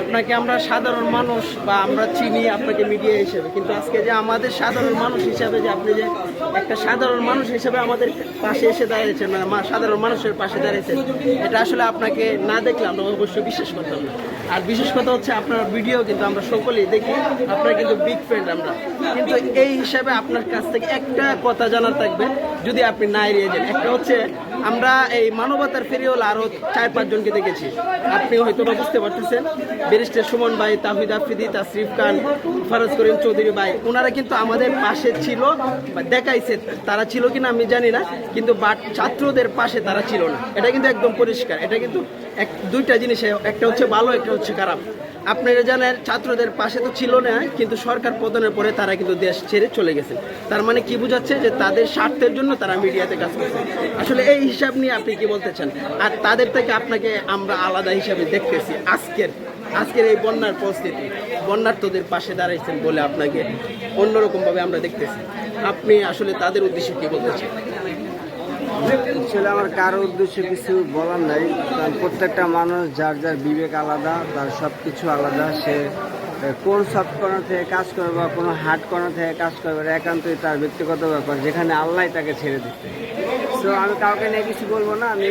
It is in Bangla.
আপনাকে আমরা সাধারণ মানুষ বা আমরা চিনি আপনাকে মিডিয়া হিসেবে। কিন্তু আজকে যে আমাদের সাধারণ মানুষ হিসাবে যে আপনি যে একটা সাধারণ মানুষ হিসেবে আমাদের পাশে এসে দাঁড়িয়েছেন মানে সাধারণ মানুষের পাশে দাঁড়িয়েছেন, এটা আসলে আপনাকে না দেখলে আমরা অবশ্যই বিশ্বাস করতাম না। আর বিশেষ কথা হচ্ছে আপনার ভিডিও কিন্তু আমরা সকলেই দেখি, আপনার কিন্তু বিগ ফ্রেন্ড আমরা। কিন্তু এই হিসাবে আপনার কাছ থেকে একটা কথা জানার থাকবে যদি আপনি না এড়িয়ে যান, একটা হচ্ছে আমরা এই মানবতার ফেরিওয়াল আরও চার পাঁচজনকে দেখেছি। আপনি হয়তো বুঝতে পারতেছেন, ব্যারিস্টার সুমন ভাই, তাহিদ আফ্রিদি, তাসরিফ খান, ফরাজ করিম চৌধুরী ভাই, ওনারা কিন্তু আমাদের পাশে ছিল দেখাইছে, তারা ছিল কিনা আমি জানি না, কিন্তু ছাত্রদের পাশে তারা ছিল না। এটা কিন্তু একদম পরিষ্কার, এটা কিন্তু এক, দুইটা জিনিস, একটা হচ্ছে ভালো, একটা হচ্ছে খারাপ। আপনারা জানেন, ছাত্রদের পাশে তো ছিল না, কিন্তু সরকার পতনের পরে তারা কিন্তু দেশ ছেড়ে চলে গেছে। তার মানে কি বোঝাচ্ছে যে তাদের স্বার্থের জন্য তারা মিডিয়াতে কাজ করছে। আসলে এই হিসাব নিয়ে আপনি কি বলতে চান? আর তাদের থেকে আপনাকে আমরা আলাদা হিসাবে দেখতেছি আজকের আজকের এই বন্যার পরিস্থিতি। বন্যার্থদের পাশে দাঁড়াইছেন বলে আপনাকে অন্যরকমভাবে আমরা দেখতেছি। আপনি আসলে তাদের উদ্দেশ্যে কি বলতে চান? আসলে আমার কারও উদ্দেশ্যে কিছু বলার নাই। কারণ প্রত্যেকটা মানুষ যার যার বিবেক আলাদা, তার সব কিছু আলাদা। সে কোন সফট থেকে কাজ করবে বা কোনো হার্ড থেকে কাজ করবে একান্তই তার ব্যক্তিগত ব্যাপার, যেখানে আল্লাহ তাকে ছেড়ে দিচ্ছে। তো আমি কাউকে নিয়ে কিছু বলব না, আমি